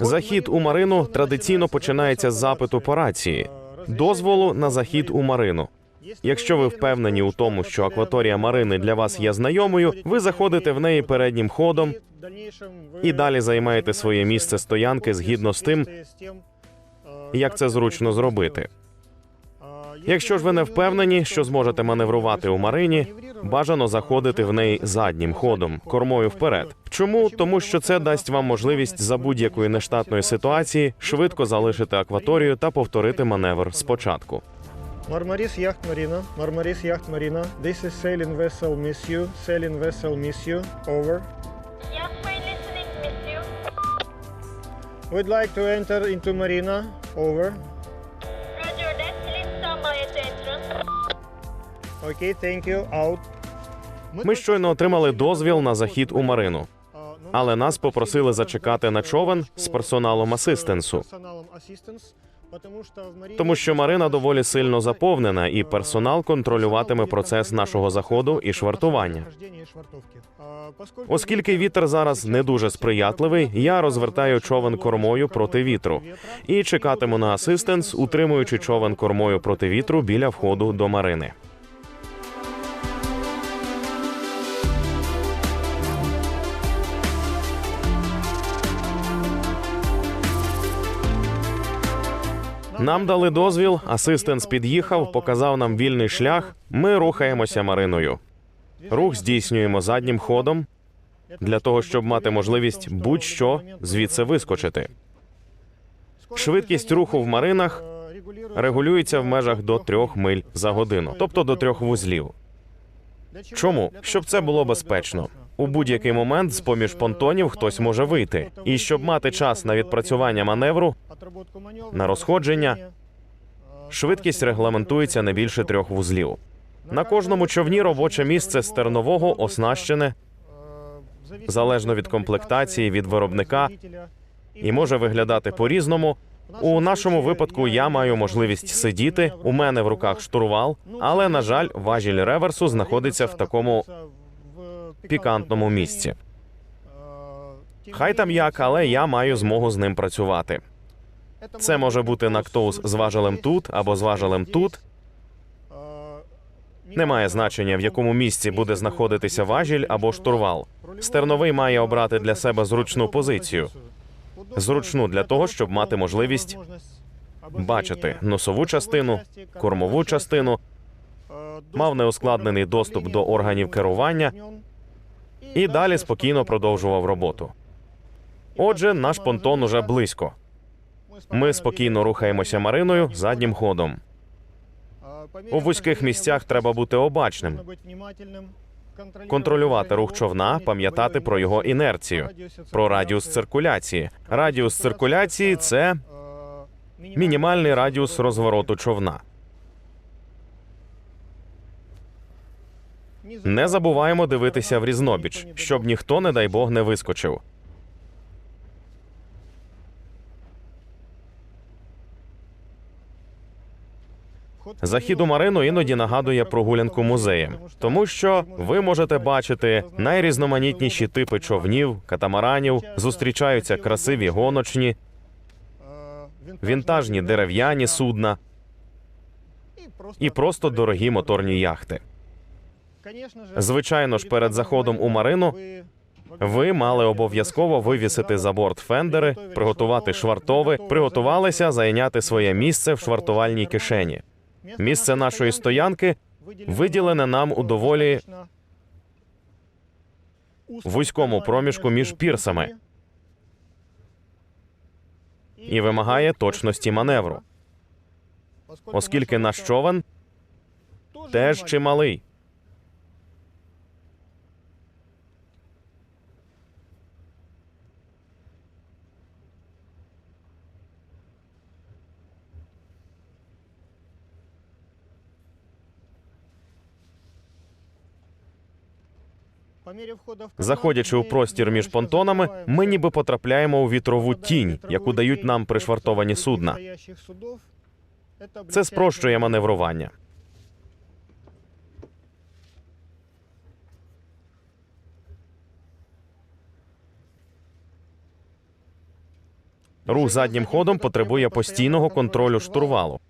Захід у Марину традиційно починається з запиту по рації, дозволу на захід у Марину. Якщо ви впевнені у тому, що акваторія Марини для вас є знайомою, ви заходите в неї переднім ходом і далі займаєте своє місце стоянки згідно з тим, як це зручно зробити. Якщо ж ви не впевнені, що зможете маневрувати у Марині, бажано заходити в неї заднім ходом, кормою вперед. Чому? Тому що це дасть вам можливість за будь-якої нештатної ситуації швидко залишити акваторію та повторити маневр спочатку. Marmaris Yacht Marina, Marmaris Yacht Marina. This is sailing vessel Miss You, sailing vessel Miss You. Over. Yes, we're listening, miss you. We'd like to enter into Marina. Over. Roger that. Please by at the entrance. Okay, thank you. Out. Ми щойно отримали дозвіл на захід у Марину, але нас попросили зачекати на човен з персоналом асистенсу. Тому що Марина доволі сильно заповнена, і персонал контролюватиме процес нашого заходу і швартування. Оскільки вітер зараз не дуже сприятливий, я розвертаю човен кормою проти вітру. І чекатиму на асистенс, утримуючи човен кормою проти вітру біля входу до Марини. Нам дали дозвіл, асистенс під'їхав, показав нам вільний шлях. Ми рухаємося Мариною. Рух здійснюємо заднім ходом для того, щоб мати можливість будь-що звідси вискочити. Швидкість руху в маринах регулюється в межах до трьох миль за годину, тобто до трьох вузлів. Чому? Щоб це було безпечно. У будь-який момент з поміж понтонів хтось може вийти, і щоб мати час на відпрацювання маневру, на розходження, швидкість регламентується не більше трьох вузлів. На кожному човні робоче місце стернового оснащене залежно від комплектації від виробника і може виглядати по-різному. У нашому випадку я маю можливість сидіти. У мене в руках штурвал, але на жаль, важіль реверсу знаходиться в такому пікантному місці. Хай там як, але я маю змогу з ним працювати. Це може бути нактоус з важелем тут або з важелем тут. Немає значення, в якому місці буде знаходитися важіль або штурвал. Стерновий має обрати для себе зручну позицію, зручну для того, щоб мати можливість бачити носову частину, кормову частину, мав неускладнений доступ до органів керування і далі спокійно продовжував роботу. Отже, наш понтон уже близько. Ми спокійно рухаємося мариною заднім ходом. У вузьких місцях треба бути обачним, контролювати рух човна, пам'ятати про його інерцію, про радіус циркуляції. Радіус циркуляції це мінімальний радіус розвороту човна. Не забуваємо дивитися в різнобіч, щоб ніхто, не дай Бог, не вискочив. Захід у Марину іноді нагадує прогулянку музеєм, тому що ви можете бачити найрізноманітніші типи човнів, катамаранів, зустрічаються красиві гоночні, вінтажні дерев'яні судна і просто дорогі моторні яхти. Звичайно ж, перед заходом у Марину ви мали обов'язково вивісити за борт фендери, приготувати швартови, приготувалися зайняти своє місце в швартувальній кишені. Місце нашої стоянки виділене нам у доволі вузькому проміжку між пірсами і вимагає точності маневру, оскільки наш човен теж чималий. Заходячи у простір між понтонами, ми ніби потрапляємо у вітрову тінь, яку дають нам пришвартовані судна. Це спрощує маневрування. Рух заднім ходом потребує постійного контролю штурвалу,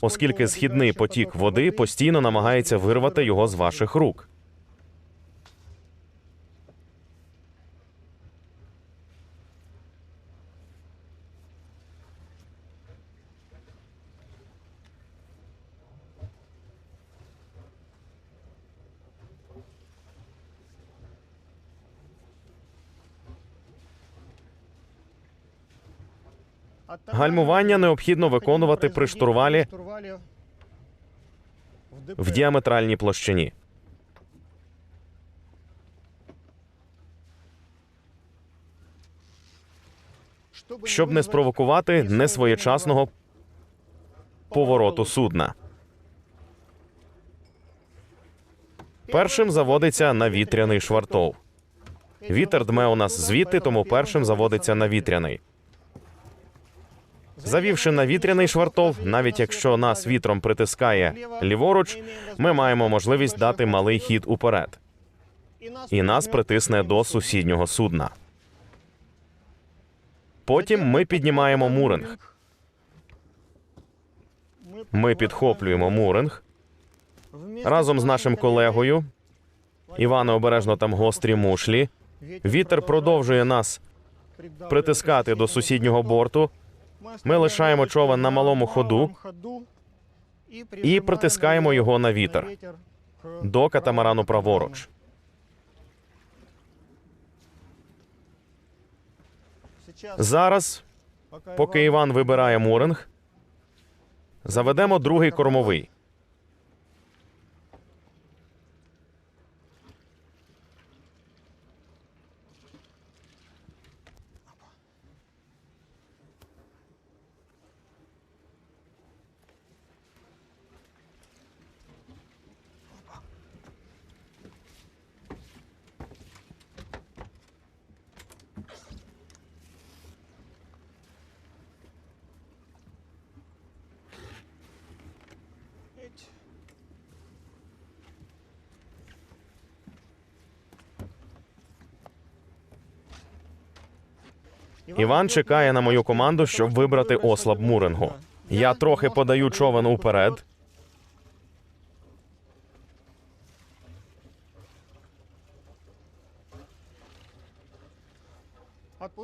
оскільки східний потік води постійно намагається вирвати його з ваших рук. Гальмування необхідно виконувати при штурвалі в діаметральній площині. щоб не спровокувати несвоєчасного повороту судна. Першим заводиться навітряний швартов. Вітер дме у нас звідти, тому першим заводиться навітряний. Завівши навітряний швартов, навіть якщо нас вітром притискає ліворуч, ми маємо можливість дати малий хід уперед, і нас притисне до сусіднього судна. Потім ми піднімаємо муринг. Ми підхоплюємо муринг разом з нашим колегою. Іване обережно там гострі мушлі. Вітер продовжує нас притискати до сусіднього борту. Ми лишаємо човен на малому ходу і притискаємо його на вітер до катамарану праворуч. Зараз, поки Іван вибирає муринг, заведемо другий кормовий. Іван чекає на мою команду, щоб вибрати ослаб мурингу. Я трохи подаю човен уперед.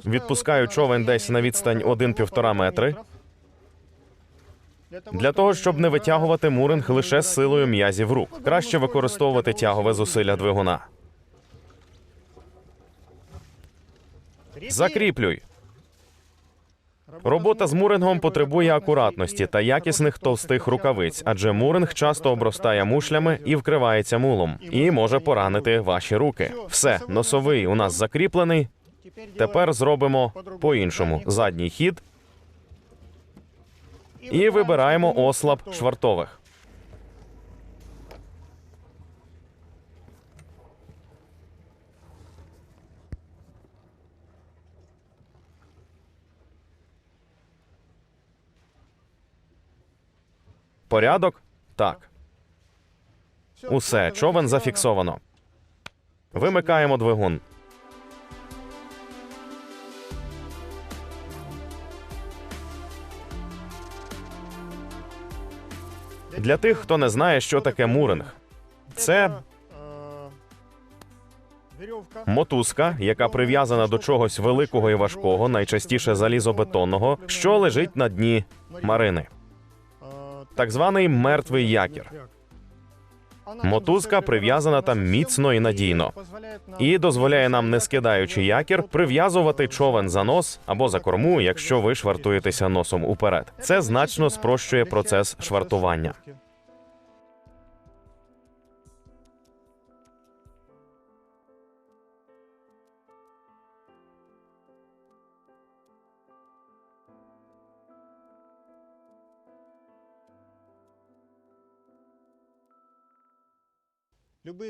Відпускаю човен десь на відстань 1-1,5 метри. Для того, щоб не витягувати муринг лише з силою м'язів рук. Краще використовувати тягове зусилля двигуна. Закріплюй. Робота з мурингом потребує акуратності та якісних товстих рукавиць, адже муринг часто обростає мушлями і вкривається мулом, і може поранити ваші руки. Все, носовий у нас закріплений. Тепер зробимо по-іншому задній хід і вибираємо ослаб швартових. Порядок? Так. Усе, човен зафіксовано. Вимикаємо двигун. Для тих, хто не знає, що таке муринг, це мотузка, яка прив'язана до чогось великого і важкого, найчастіше залізобетонного, що лежить на дні марини. Так званий мертвий якір. Мотузка прив'язана там міцно і надійно. І дозволяє нам, не скидаючи якір, прив'язувати човен за нос або за корму, якщо ви швартуєтеся носом уперед. Це значно спрощує процес швартування.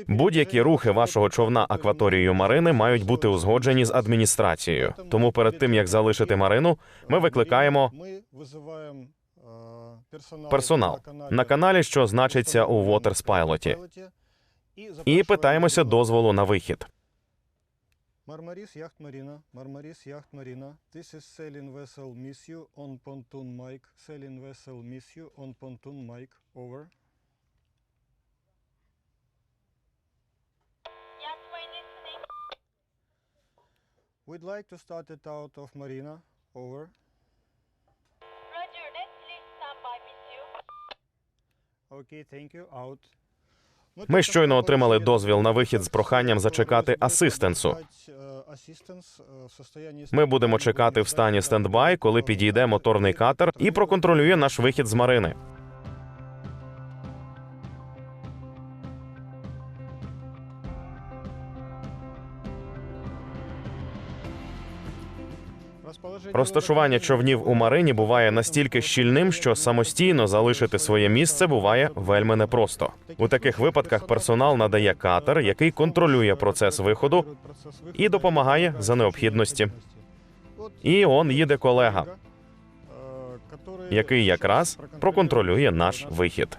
Будь-які рухи вашого човна акваторією Марини мають бути узгоджені з адміністрацією. Тому перед тим як залишити Марину, ми викликаємо персонал, на каналі, що значиться у Waterspilot, і питаємося дозволу на вихід. Мармаріс Яхт Маріна, Мармаріс Яхт Маріна. This is sailing vessel miss you on pontoon Mike. Sailing vessel miss you on pontoon Mike. Over. Yes, we're listening. We'd like to start it out of Marina. Over. Roger that. Please stand by. Okay, thank you. Out. Ми щойно отримали дозвіл на вихід з проханням зачекати асистенсу. Ми будемо чекати в стані стендбай, коли підійде моторний катер і проконтролює наш вихід з Марини. Розташування човнів у Марині буває настільки щільним, що самостійно залишити своє місце буває вельми непросто. У таких випадках персонал надає катер, який контролює процес виходу і допомагає за необхідності. І он їде колега, який якраз проконтролює наш вихід.